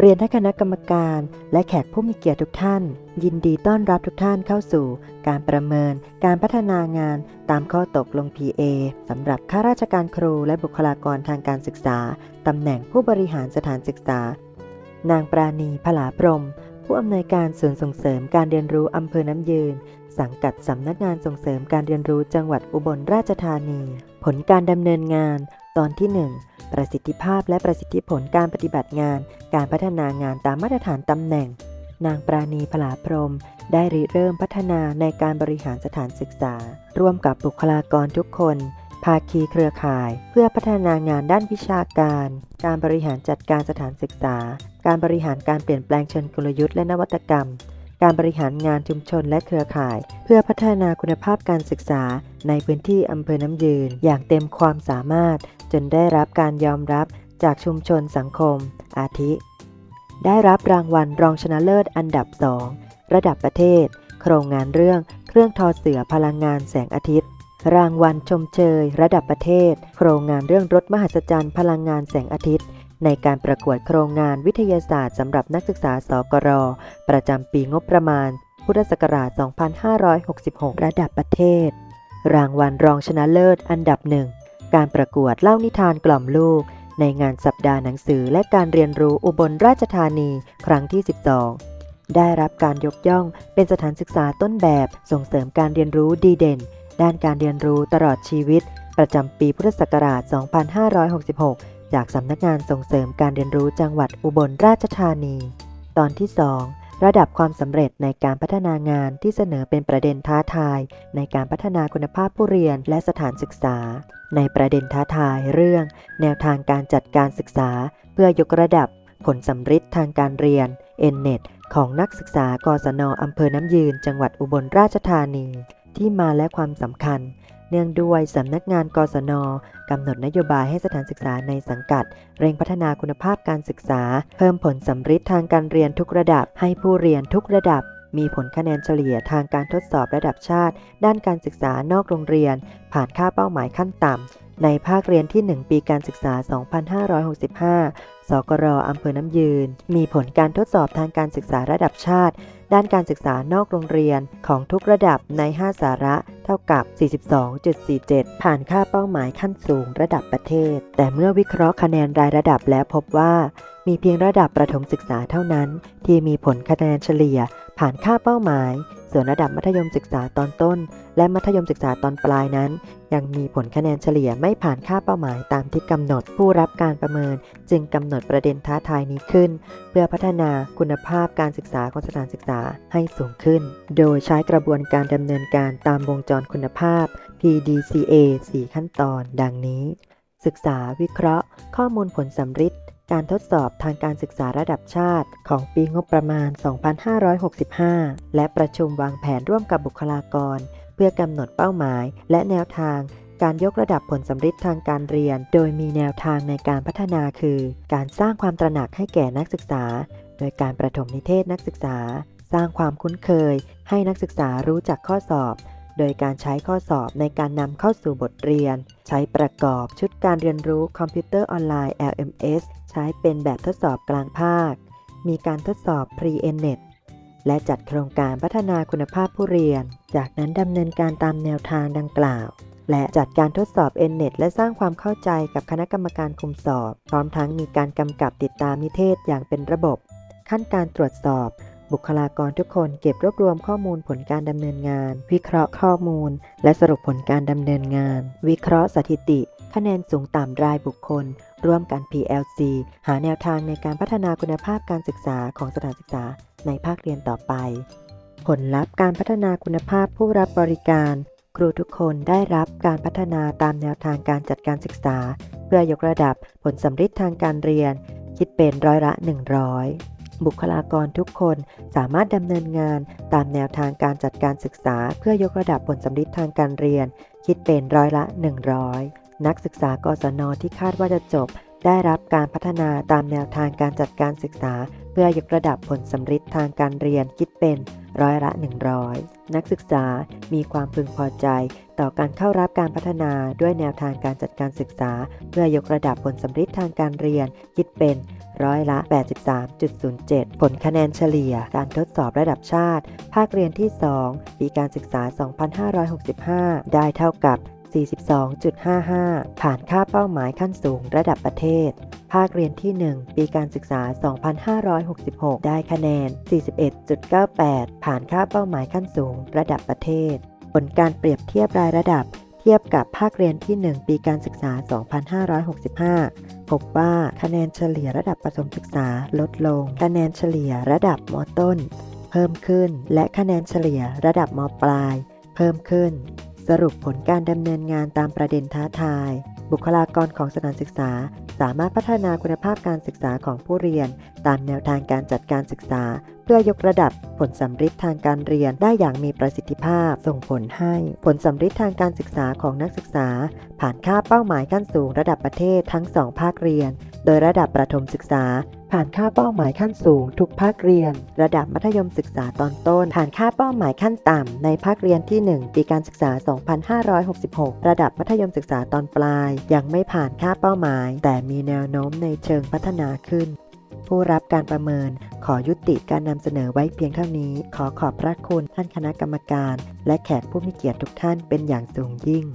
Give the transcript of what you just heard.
เรียนท่านคณะกรรมการและแขกผู้มีเกียรติทุกท่าน ยินดีต้อนรับทุกท่านเข้าสู่ การประเมิน การพัฒนางานตามข้อตกลง PA สำหรับข้าราชการครูและบุคลากรทางการศึกษาตำแหน่งผู้บริหารสถานศึกษา นางปราณีพลาพรม ผู้อำนวยการศูนส่งเสริมการเรียนรู้อำเภอน้ำยืน สังกัดสำนักงานส่งเสริมการเรียนรู้จังหวัดอุบลราชธานี ผลการดำเนินงาน ตอนที่ 1 ประสิทธิภาพและประสิทธิผลการปฏิบัติงาน การพัฒนางานตามมาตรฐานตำแหน่ง นางปราณีพลาพรม ได้ริเริ่มพัฒนาในการบริหารสถานศึกษา ร่วมกับบุคลากรทุกคน ภาคีเครือข่าย เพื่อพัฒนางานด้านวิชาการ การบริหารจัดการสถานศึกษา การบริหารการเปลี่ยนแปลงเชิงกลยุทธ์และนวัตกรรม การบริหารงานชุมชนและเครือข่าย เพื่อพัฒนาคุณภาพการศึกษาในพื้นที่อำเภอน้ำยืน อย่างเต็มความสามารถ จนได้รับการยอมรับจากชุมชนสังคม อาทิ ได้รับรางวัลรองชนะเลิศอันดับ2ระดับประเทศ โครงงานเรื่องเครื่องทอเสือพลังงานแสงอาทิตย์ รางวัลชมเชย ระดับประเทศ โครงงานเรื่องรถมหัศจรรย์พลังงานแสงอาทิตย์ ในการประกวดโครงงานวิทยาศาสตร์สำหรับนักศึกษาสกร ประจำปีงบประมาณ พุทธศักราช 2566 ระดับประเทศ รางวัลรองชนะเลิศอันดับหนึ่ง การประกวดเล่านิทานกล่อมลูก ในงานสัปดาห์หนังสือและการเรียนรู้อุบลราชธานีครั้งที่ 12 ได้รับการยกย่องเป็นสถานศึกษาต้นแบบส่งเสริมการเรียนรู้ดีเด่น ด้านการเรียนรู้ตลอดชีวิต ประจำปีพุทธศักราช 2566 จากสำนักงานส่งเสริมการเรียนรู้จังหวัดอุบลราชธานี ตอนที่ 2 ระดับความสำเร็จในการพัฒนางานที่เสนอเป็นประเด็นท้าทาย ในการพัฒนาคุณภาพผู้เรียนและสถานศึกษา ในประเด็นท้าทายเรื่อง แนวทางการจัดการศึกษา เพื่อยกระดับผลสำฤทธิ์ทางการเรียน N-NET ของนักศึกษากศนอำเภอน้ำยืน จังหวัดอุบลราชธานี ที่มาและความสำคัญ เนื่องด้วยสำนักงานกศนกำหนดนโยบายให้สถานศึกษาในสังกัด เร่งพัฒนาคุณภาพการศึกษา เพิ่มผลสำฤทธิ์ทางการเรียนทุกระดับ ให้ผู้เรียนทุกระดับ มีผลคะแนนเฉลี่ยทางการทดสอบระดับชาติ ด้านการศึกษานอกโรงเรียน ผ่านค่าเป้าหมายขั้นต่ำในภาคเรียนที่ 1 ปีการศึกษา 2565 สกรอำเภอน้ำยืน มีผลการทดสอบทางการศึกษาระดับชาติ ด้านการศึกษานอกโรงเรียนของทุกระดับใน 5 สาระเท่ากับ 42.47 ผ่านค่าเป้าหมายขั้นสูงระดับประเทศ แต่เมื่อวิเคราะห์คะแนนรายระดับแล้วพบว่า มีเพียงระดับประถมศึกษาเท่านั้น ที่มีผลคะแนนเฉลี่ย ผ่านค่าเป้าหมาย ส่วนระดับมัธยมศึกษาตอนต้น และมัธยมศึกษาตอนปลายนั้น ยังมีผลคะแนนเฉลี่ยไม่ผ่านค่าเป้าหมายตามที่กำหนดผู้รับการประเมิน จึงกำหนดประเด็นท้าทายนี้ขึ้น เพื่อพัฒนาคุณภาพการศึกษาของสถานศึกษาให้สูงขึ้น โดยใช้กระบวนการดำเนินการตามวงจรคุณภาพ PDCA 4 ขั้นตอน ดังนี้ ศึกษาวิเคราะห์ ข้อมูลผลสำฤทธิ์การทดสอบทางการศึกษาระดับชาติของปีงบประมาณ 2565 และประชุมวางแผนร่วมกับบุคลากร พื่อกำหนดเป้าหมาย และแนวทางการยกระดับผลสำฤทธิ์ทางการเรียน โดยมีแนวทางในการพัฒนาคือ การสร้างความตระหนักให้แก่นักศึกษา โดยการประถมนิเทศนักศึกษา สร้างความคุ้นเคย ให้นักศึกษารู้จักข้อสอบ โดยการใช้ข้อสอบในการนำเข้าสู่บทเรียน ใช้ประกอบชุดการเรียนรู้คอมพิวเตอร์ออนไลน์ LMS ใช้เป็นแบบทดสอบกลางภาค มีการทดสอบ Pre-NET และจัดโครงการพัฒนาคุณภาพผู้เรียน จากนั้นดำเนินการตามแนวทางดังกล่าว และจัดการทดสอบ NNET และสร้างความเข้าใจกับคณะกรรมการคุมสอบ พร้อมทั้งมีการกำกับติดตามนิเทศอย่างเป็นระบบ ขั้นการตรวจสอบ บุคลากรทุกคนเก็บรวบรวมข้อมูลผลการดำเนินงาน วิเคราะห์ข้อมูล และสรุปผลการดำเนินงาน วิเคราะห์สถิติ คะแนนสูงต่ำรายบุคคลร่วมกัน PLC หาแนวทางในการพัฒนาคุณภาพการศึกษาของสถานศึกษา ในภาคเรียนต่อไป ผลลัพธ์การพัฒนาคุณภาพผู้รับบริการ ครูทุกคนได้รับการพัฒนาตามแนวทางการจัดการศึกษา เพื่อยกระดับผลสำฤทธิ์ทางการเรียน คิดเป็นร้อยละ 100บุคลากรทุกคนสามารถดำเนินงานตามแนวทางการจัดการศึกษา เพื่อยกระดับผลสำฤทธิ์ทางการเรียน คิดเป็นร้อยละ 100 นักศึกษากศนที่คาดว่าจะจบ ได้รับการพัฒนาตามแนวทางการจัดการศึกษา พื่อยกระดับผลสำฤทธิ์ทางการเรียนคิดเป็นร้อยละ 100 นักศึกษามีความพึงพอใจ ต่อการเข้ารับการพัฒนาด้วยแนวทางการจัดการศึกษา เพื่อยกระดับผลสำฤทธิ์ทางการเรียนคิดเป็นร้อยละ 83.07 ผลคะแนนเฉลี่ย การทดสอบระดับชาติ ภาคเรียนที่ 2 ปีการศึกษา 2565 ได้เท่ากับ 42.55 ผ่านค่าเป้าหมายขั้นสูงระดับประเทศ ภาคเรียนที่ 1 ปีการศึกษา 2566 ได้คะแนน 41.98 ผ่านค่าเป้าหมายขั้นสูง ระดับประเทศ ผลการเปรียบเทียบรายระดับ เทียบกับภาคเรียนที่ 1 ปีการศึกษา 2565 พบว่าคะแนนเฉลี่ยระดับประถมศึกษาลดลง คะแนนเฉลี่ยระดับมต้น เพิ่มขึ้น และคะแนนเฉลี่ยระดับมปลาย เพิ่มขึ้น สรุปผลการดำเนินงานตามประเด็นท้าทาย บุคลากรของสถานศึกษา สามารถพัฒนาคุณภาพการศึกษาของผู้เรียน ตามแนวทางการจัดการศึกษา พื่อยกระดับผลสำฤทธิ์ทางการเรียนได้อย่างมีประสิทธิภาพ ส่งผลให้ผลสำฤทธิ์ทางการศึกษาของนักศึกษา ผ่านค่าเป้าหมายขั้นสูงระดับประเทศทั้ง 2 ภาคเรียน โดยระดับประถมศึกษา ผ่านค่าเป้าหมายขั้นสูง ทุกภาคเรียน ระดับมัธยมศึกษาตอนต้น ผ่านค่าเป้าหมายขั้นต่ำในภาคเรียนที่ 1 ปีการศึกษา 2566 ระดับมัธยมศึกษาตอนปลาย ยังไม่ผ่านค่าเป้าหมาย แต่มีแนวโน้มในเชิงพัฒนาขึ้น ผู้รับการประเมิน ขอยุติการนำเสนอไว้เพียงเท่านี้ ขอขอบพระคุณท่านคณะกรรมการ และแขกผู้มีเกียรติทุกท่านเป็นอย่างสูงยิ่ง